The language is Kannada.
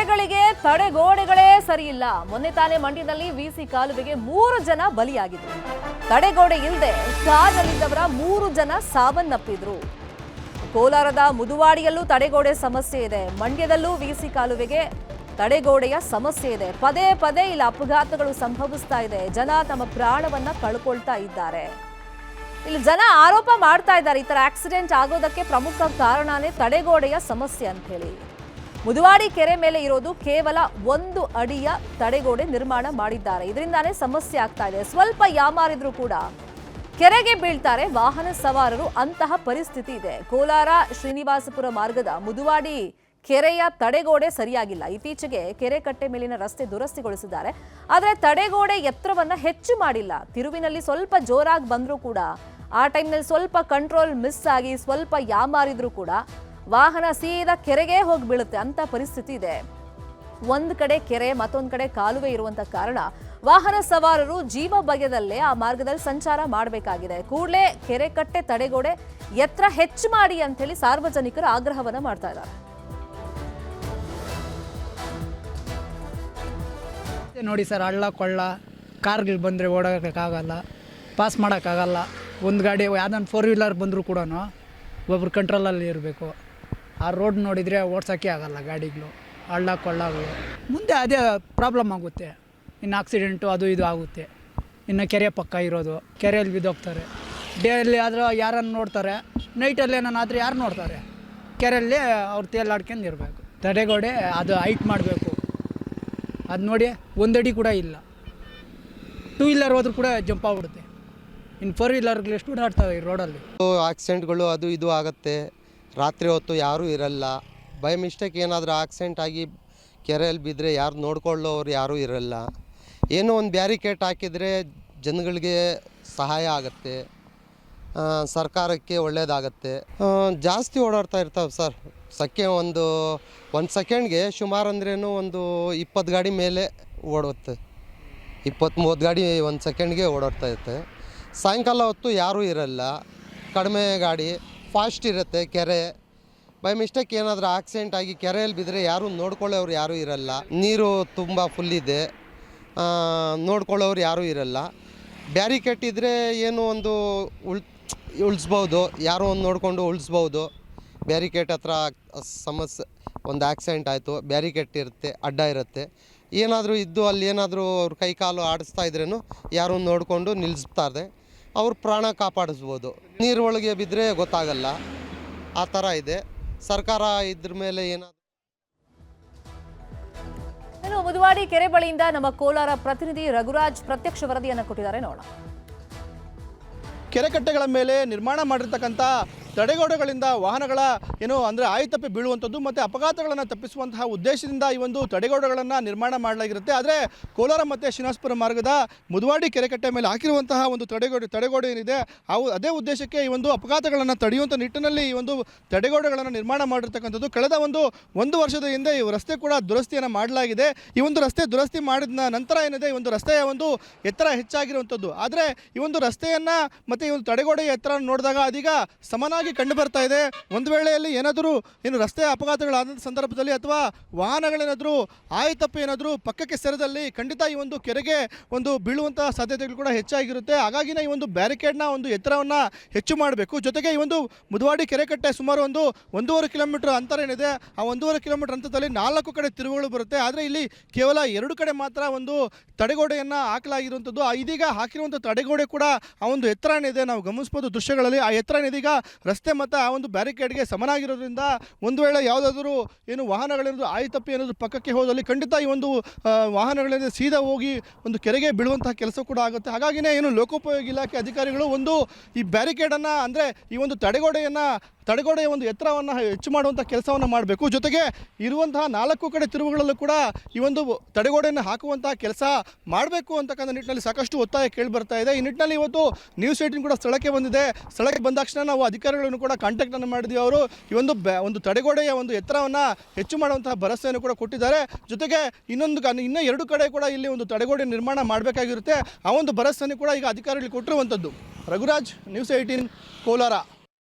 ಕೆರೆಗಳಿಗೆ ತಡೆಗೋಡೆಗಳೇ ಸರಿಯಿಲ್ಲ. ಮೊನ್ನೆ ತಾನೇ ಮಂಡ್ಯದಲ್ಲಿ ವಿಸಿ ಕಾಲುವೆಗೆ ಮೂರು ಜನ ಬಲಿಯಾಗಿದ್ರು. ತಡೆಗೋಡೆ ಇಲ್ಲದೆ ಕಾರಲ್ಲಿದ್ದವರ ಮೂರು ಜನ ಸಾವನ್ನಪ್ಪಿದ್ರು. ಕೋಲಾರದ ಮುದುವಾಡಿಯಲ್ಲೂ ತಡೆಗೋಡೆ ಸಮಸ್ಯೆ ಇದೆ. ಮಂಡ್ಯದಲ್ಲೂ ವಿಸಿ ಕಾಲುವೆಗೆ ತಡೆಗೋಡೆಯ ಸಮಸ್ಯೆ ಇದೆ. ಪದೇ ಪದೇ ಇಲ್ಲಿ ಅಪಘಾತಗಳು ಸಂಭವಿಸ್ತಾ ಇದೆ. ಜನ ತಮ್ಮ ಪ್ರಾಣವನ್ನ ಕಳ್ಕೊಳ್ತಾ ಇದ್ದಾರೆ. ಇಲ್ಲಿ ಜನ ಆರೋಪ ಮಾಡ್ತಾ ಇದ್ದಾರೆ. ಈ ತರ ಆಕ್ಸಿಡೆಂಟ್ ಆಗೋದಕ್ಕೆ ಪ್ರಮುಖ ಕಾರಣನೇ ತಡೆಗೋಡೆಯ ಸಮಸ್ಯೆ ಅಂತ ಹೇಳಿ. ಮುದುವಾಡಿ ಕೆರೆ ಮೇಲೆ ಇರೋದು ಕೇವಲ ಒಂದು ಅಡಿಯ ತಡೆಗೋಡೆ ನಿರ್ಮಾಣ ಮಾಡಿದ್ದಾರೆ. ಇದರಿಂದಾನೇ ಸಮಸ್ಯೆ ಆಗ್ತಾ ಇದೆ. ಸ್ವಲ್ಪ ಯಾಮಾರಿದ್ರು ಕೂಡ ಕೆರೆಗೆ ಬೀಳ್ತಾರೆ ವಾಹನ ಸವಾರರು. ಅಂತಹ ಪರಿಸ್ಥಿತಿ ಇದೆ. ಕೋಲಾರ ಶ್ರೀನಿವಾಸಪುರ ಮಾರ್ಗದ ಮುದುವಾಡಿ ಕೆರೆಯ ತಡೆಗೋಡೆ ಸರಿಯಾಗಿಲ್ಲ. ಇತ್ತೀಚೆಗೆ ಕೆರೆ ಕಟ್ಟೆ ಮೇಲಿನ ರಸ್ತೆ ದುರಸ್ತಿಗೊಳಿಸಿದ್ದಾರೆ. ಆದರೆ ತಡೆಗೋಡೆ ಎತ್ತರವನ್ನು ಹೆಚ್ಚು ಮಾಡಿಲ್ಲ. ತಿರುವಿನಲ್ಲಿ ಸ್ವಲ್ಪ ಜೋರಾಗಿ ಬಂದರೂ ಕೂಡ, ಆ ಟೈಮ್ನಲ್ಲಿ ಸ್ವಲ್ಪ ಕಂಟ್ರೋಲ್ ಮಿಸ್ ಆಗಿ ಸ್ವಲ್ಪ ಯಾಮಾರಿದ್ರು ಕೂಡ ವಾಹನ ಸೀದಾ ಕೆರೆಗೆ ಹೋಗಿ ಬೀಳುತ್ತೆ ಅಂತ ಪರಿಸ್ಥಿತಿ ಇದೆ. ಒಂದು ಕಡೆ ಕೆರೆ, ಮತ್ತೊಂದು ಕಡೆ ಕಾಲುವೆ ಇರುವಂತ ಕಾರಣ ವಾಹನ ಸವಾರರು ಜೀವ ಬಗೆದಲ್ಲೇ ಆ ಮಾರ್ಗದಲ್ಲಿ ಸಂಚಾರ ಮಾಡಬೇಕಾಗಿದೆ. ಕೂಡಲೇ ಕೆರೆ ಕಟ್ಟೆ ತಡೆಗೋಡೆ ಎತ್ತರ ಹೆಚ್ಚು ಮಾಡಿ ಅಂತ ಹೇಳಿ ಸಾರ್ವಜನಿಕರು ಆಗ್ರಹವನ್ನ ಮಾಡ್ತಾ ಇದ್ದಾರೆ. ನೋಡಿ ಸರ್, ಹಳ್ಳ, ಕೊಳ್ಳ, ಕಾರ್ಗಳು ಬಂದರೆ ಓಡೋಕ್ಕಾಗಲ್ಲ ಪಾಸ್ ಮಾಡೋಕ್ಕಾಗಲ್ಲ. ಒಂದು ಗಾಡಿ ಯಾವ್ದೊಂದು ಫೋರ್ ವೀಲರ್ ಬಂದರೂ ಕೂಡ ಒಬ್ರು ಕಂಟ್ರೋಲಲ್ಲಿ ಇರಬೇಕು. ಆ ರೋಡ್ ನೋಡಿದರೆ ಓಡ್ಸೋಕ್ಕೆ ಆಗಲ್ಲ ಗಾಡಿಗಳು. ಹಳ್ಳ ಕೊಳ್ಳಗಳು ಮುಂದೆ ಅದೇ ಪ್ರಾಬ್ಲಮ್ ಆಗುತ್ತೆ. ಇನ್ನು ಆಕ್ಸಿಡೆಂಟು ಅದು ಇದು ಆಗುತ್ತೆ. ಇನ್ನು ಕೆರೆ ಪಕ್ಕ ಇರೋದು. ಕೆರೆಯಲ್ಲಿ ಬಿದ್ದೋಗ್ತಾರೆ. ಡೇಯಲ್ಲಿ ಆದರೂ ಯಾರನ್ನು ನೋಡ್ತಾರೆ? ನೈಟಲ್ಲಿ ಏನಾದ್ರು ಯಾರು ನೋಡ್ತಾರೆ? ಕೆರೆಯಲ್ಲಿ ಅವ್ರು ತೇಲಾಡ್ಕೊಂಡು ಇರಬೇಕು ತಡೆಗೋಡೆ ಅದು ಹೈಟ್ ಮಾಡಬೇಕು. ಅದು ನೋಡಿ ಒಂದಡಿ ಕೂಡ ಇಲ್ಲ. ಟೂ ವೀಲರ್ ಹೋದ್ರೂ ಕೂಡ ಜಂಪ್ ಆಗ್ಬಿಡುತ್ತೆ. ಇನ್ನು ಫೋರ್ ವೀಲರ್ಗಳು ಎಷ್ಟು ಓಡಾಡ್ತವೆ ಈ ರೋಡಲ್ಲಿ ಆಕ್ಸಿಡೆಂಟ್ಗಳು ಅದು ಇದು ಆಗುತ್ತೆ. ರಾತ್ರಿ ಹೊತ್ತು ಯಾರೂ ಇರಲ್ಲ. ಬೈ ಮಿಸ್ಟೇಕ್ ಏನಾದರೂ ಆಕ್ಸಿಡೆಂಟ್ ಆಗಿ ಕೆರೆಯಲ್ಲಿ ಬಿದ್ದರೆ ಯಾರು ನೋಡ್ಕೊಳ್ಳೋರು ಯಾರೂ ಇರಲ್ಲ. ಏನೋ ಒಂದು ಬ್ಯಾರಿಕೇಟ್ ಹಾಕಿದರೆ ಜನಗಳಿಗೆ ಸಹಾಯ ಆಗುತ್ತೆ. ಸರ್ಕಾರಕ್ಕೆ ಒಳ್ಳೆಯದಾಗತ್ತೆ ಜಾಸ್ತಿ ಓಡಾಡ್ತಾ ಇರ್ತಾವೆ ಸರ್. ಸಕ್ಕೆ ಒಂದು ಒಂದು ಸೆಕೆಂಡ್ಗೆ ಸುಮಾರು ಅಂದ್ರೇನು ಒಂದು ಇಪ್ಪತ್ತು ಗಾಡಿ ಮೇಲೆ ಓಡುತ್ತೆ. ಇಪ್ಪತ್ತು ಮೂವತ್ತು ಗಾಡಿ ಒಂದು ಸೆಕೆಂಡ್ಗೆ ಓಡಾಡ್ತಾ ಇರುತ್ತೆ. ಸಾಯಂಕಾಲ ಹೊತ್ತು ಯಾರೂ ಇರಲ್ಲ. ಕಡಿಮೆ ಗಾಡಿ. ಫಾಸ್ಟ್ ಇರುತ್ತೆ ಕೆರೆ. ಬೈ ಮಿಸ್ಟೇಕ್ ಏನಾದರೂ ಆಕ್ಸಿಡೆಂಟ್ ಆಗಿ ಕೆರೆಯಲ್ಲಿ ಬಿದ್ದರೆ ಯಾರೂ ನೋಡ್ಕೊಳ್ಳೋರು ಯಾರೂ ಇರಲ್ಲ. ನೀರು ತುಂಬ ಫುಲ್ ಇದೆ. ನೋಡ್ಕೊಳ್ಳೋರು ಯಾರೂ ಇರಲ್ಲ. ಬ್ಯಾರಿಕೇಟ್ ಇದ್ದರೆ ಏನು ಒಂದು ಉಳ್, ಉಳಿಸ್ಬೋದು. ಯಾರೋ ಒಂದು ನೋಡಿಕೊಂಡು ಉಳಿಸ್ಬೋದು. ಬ್ಯಾರಿಕೇಟ್ ಹತ್ರ ಸಮಸ್ಯೆ, ಒಂದು ಆಕ್ಸಿಡೆಂಟ್ ಆಯಿತು. ಬ್ಯಾರಿಕೇಟ್ ಇರುತ್ತೆ, ಅಡ್ಡ ಇರುತ್ತೆ. ಏನಾದರೂ ಇದ್ದು ಅಲ್ಲಿ ಏನಾದರೂ ಅವ್ರ ಕೈ ಕಾಲು ಆಡಿಸ್ತಾ ಇದ್ರೇನು ಯಾರೂ ನೋಡಿಕೊಂಡು ನಿಲ್ಲಿಸ್ತಾರೆ ಅವ್ರ ಪ್ರಾಣ ಕಾಪಾಡಿಸ್ಬೋದು. ನೀರೊಳಗೆ ಬಿದ್ದರೆ ಗೊತ್ತಾಗಲ್ಲ. ಆ ಥರ ಇದೆ. ಸರ್ಕಾರ ಇದ್ರ ಮೇಲೆ ಏನಾದರೂ ಮುದುವಾಡಿ ಕೆರೆ ಬಳಿಯಿಂದ ನಮ್ಮ ಕೋಲಾರ ಪ್ರತಿನಿಧಿ ರಘುರಾಜ್ ಪ್ರತ್ಯಕ್ಷ ವರದಿಯನ್ನು ಕೊಟ್ಟಿದ್ದಾರೆ. ನೋಡೋಣ. ಕೆರೆಕಟ್ಟೆಗಳ ಮೇಲೆ ನಿರ್ಮಾಣ ಮಾಡಿರ್ತಕ್ಕಂಥ ತಡೆಗೋಡೆಗಳಿಂದ ವಾಹನಗಳ, ಏನು ಅಂದರೆ ಆಯುತಪ್ಪಿ ಬೀಳುವಂಥದ್ದು ಮತ್ತು ಅಪಘಾತಗಳನ್ನು ತಪ್ಪಿಸುವಂತಹ ಉದ್ದೇಶದಿಂದ ಈ ಒಂದು ತಡೆಗೋಡೆಗಳನ್ನು ನಿರ್ಮಾಣ ಮಾಡಲಾಗಿರುತ್ತೆ. ಆದರೆ ಕೋಲಾರ ಮತ್ತು ಶ್ರೀನಿವಾಸಪುರ ಮಾರ್ಗದ ಮುದುವಾಡಿ ಕೆರೆಕಟ್ಟೆ ಮೇಲೆ ಹಾಕಿರುವಂತಹ ಒಂದು ತಡೆಗೋಡೆ ತಡೆಗೋಡೆ ಏನಿದೆ ಅವು ಅದೇ ಉದ್ದೇಶಕ್ಕೆ ಈ ಒಂದು ಅಪಘಾತಗಳನ್ನು ತಡೆಯುವಂಥ ನಿಟ್ಟಿನಲ್ಲಿ ಈ ಒಂದು ತಡೆಗೋಡೆಗಳನ್ನು ನಿರ್ಮಾಣ ಮಾಡಿರ್ತಕ್ಕಂಥದ್ದು. ಕಳೆದ ಒಂದು ಒಂದು ವರ್ಷದ ಹಿಂದೆ ಈ ರಸ್ತೆ ಕೂಡ ದುರಸ್ತಿಯನ್ನು ಮಾಡಲಾಗಿದೆ. ಈ ಒಂದು ರಸ್ತೆ ದುರಸ್ತಿ ಮಾಡಿದ ನಂತರ ಏನಿದೆ, ಈ ಒಂದು ರಸ್ತೆಯ ಒಂದು ಎತ್ತರ ಹೆಚ್ಚಾಗಿರುವಂಥದ್ದು. ಆದರೆ ಈ ಒಂದು ರಸ್ತೆಯನ್ನು ಮತ್ತು ಈ ಒಂದು ತಡೆಗೋಡೆಯ ಎತ್ತರ ನೋಡಿದಾಗ ಅದೀಗ ಸಮನಾಗಿ ಕಂಡು ಬರ್ತಾ ಇದೆ. ಒಂದು ವೇಳೆಯಲ್ಲಿ ಏನಾದರೂ ಏನು ರಸ್ತೆ ಅಪಘಾತಗಳಾದ ಸಂದರ್ಭದಲ್ಲಿ ಅಥವಾ ವಾಹನಗಳೇನಾದರೂ ಆಯ್ತಪ್ಪ ಏನಾದರೂ ಪಕ್ಕಕ್ಕೆ ಸೆರೆದಲ್ಲಿ ಖಂಡಿತ ಈ ಒಂದು ಕೆರೆಗೆ ಒಂದು ಬೀಳುವಂತಹ ಸಾಧ್ಯತೆಗಳು ಕೂಡ ಹೆಚ್ಚಾಗಿರುತ್ತೆ. ಹಾಗಾಗಿನ ಈ ಒಂದು ಬ್ಯಾರಿಕೇಡ್ನ ಒಂದು ಎತ್ತರವನ್ನು ಹೆಚ್ಚು ಮಾಡಬೇಕು. ಜೊತೆಗೆ ಈ ಒಂದು ಮುದುವಾಡಿ ಕೆರೆಕಟ್ಟೆ ಸುಮಾರು ಒಂದು ಒಂದೂವರೆ ಕಿಲೋಮೀಟರ್ ಅಂತರ ಏನಿದೆ, ಆ ಒಂದೂವರೆ ಕಿಲೋಮೀಟರ್ ಅಂತರದಲ್ಲಿ ನಾಲ್ಕು ಕಡೆ ತಿರುವುಗಳು ಬರುತ್ತೆ. ಆದರೆ ಇಲ್ಲಿ ಕೇವಲ ಎರಡು ಕಡೆ ಮಾತ್ರ ಒಂದು ತಡೆಗೋಡೆಯನ್ನು ಹಾಕಲಾಗಿರುವಂಥದ್ದು. ಇದೀಗ ಹಾಕಿರುವಂಥ ತಡೆಗೋಡೆ ಕೂಡ ಆ ಒಂದು ಎತ್ತರ ಏನಿದೆ ನಾವು ಗಮನಿಸ್ಬೋದು ದೃಶ್ಯಗಳಲ್ಲಿ ಆ ಎತ್ತರ ಏನಿದೀಗ ರಸ್ತೆ ಮತ್ತು ಆ ಒಂದು ಬ್ಯಾರಿಕೇಡ್ಗೆ ಸಮನಾಗಿರೋದ್ರಿಂದ ಒಂದು ವೇಳೆ ಯಾವುದಾದ್ರೂ ಏನು ವಾಹನಗಳೇನಾದ್ರು ಆಯ್ತಪ್ಪಿ ಏನಾದರೂ ಪಕ್ಕಕ್ಕೆ ಹೋದಲ್ಲಿ ಖಂಡಿತ ಈ ಒಂದು ವಾಹನಗಳಿಂದ ಸೀದಾ ಹೋಗಿ ಒಂದು ಕೆರೆಗೆ ಬೀಳುವಂತಹ ಕೆಲಸ ಕೂಡ ಆಗುತ್ತೆ. ಹಾಗಾಗಿನೇ ಏನು ಲೋಕೋಪಯೋಗಿ ಇಲಾಖೆ ಅಧಿಕಾರಿಗಳು ಒಂದು ಈ ಬ್ಯಾರಿಕೇಡನ್ನು ಅಂದರೆ ಈ ಒಂದು ತಡೆಗೋಡೆಯನ್ನು ತಡೆಗೋಡೆಯ ಒಂದು ಎತ್ತರವನ್ನು ಹೆಚ್ಚು ಮಾಡುವಂಥ ಕೆಲಸವನ್ನು ಮಾಡಬೇಕು. ಜೊತೆಗೆ ಇರುವಂತಹ ನಾಲ್ಕು ಕಡೆ ತಿರುವುಗಳಲ್ಲೂ ಕೂಡ ಈ ಒಂದು ತಡೆಗೋಡೆಯನ್ನು ಹಾಕುವಂತಹ ಕೆಲಸ ಮಾಡಬೇಕು ಅಂತಕ್ಕಂಥ ನಿಟ್ಟಿನಲ್ಲಿ ಸಾಕಷ್ಟು ಒತ್ತಾಯ ಕೇಳಿ ಬರ್ತಾ ಇದೆ. ಈ ನಿಟ್ಟಿನಲ್ಲಿ ಇವತ್ತು ನ್ಯೂಸ್ ಏಟಿನ್ ಕೂಡ ಸ್ಥಳಕ್ಕೆ ಬಂದಿದೆ. ಸ್ಥಳಕ್ಕೆ ಬಂದ ತಕ್ಷಣ ನಾವು ಅಧಿಕಾರಿಗಳನ್ನು ಕೂಡ ಕಾಂಟ್ಯಾಕ್ಟನ್ನು ಮಾಡಿದ್ವಿ ಅವರು. ಈ ಒಂದು ಬ, ಒಂದು ತಡೆಗೋಡೆಯ ಒಂದು ಎತ್ತರವನ್ನು ಹೆಚ್ಚು ಮಾಡುವಂತಹ ಭರವಸೆಯನ್ನು ಕೂಡ ಕೊಟ್ಟಿದ್ದಾರೆ. ಜೊತೆಗೆ ಇನ್ನೊಂದು ಇನ್ನೂ ಎರಡು ಕಡೆ ಕೂಡ ಇಲ್ಲಿ ಒಂದು ತಡೆಗೋಡೆ ನಿರ್ಮಾಣ ಮಾಡಬೇಕಾಗಿರುತ್ತೆ. ಆ ಒಂದು ಭರವಸೆಯನ್ನು ಕೂಡ ಈಗ ಅಧಿಕಾರಿಗಳು ಕೊಟ್ಟಿರುವಂಥದ್ದು. Raghuraj news eighteen Kolar.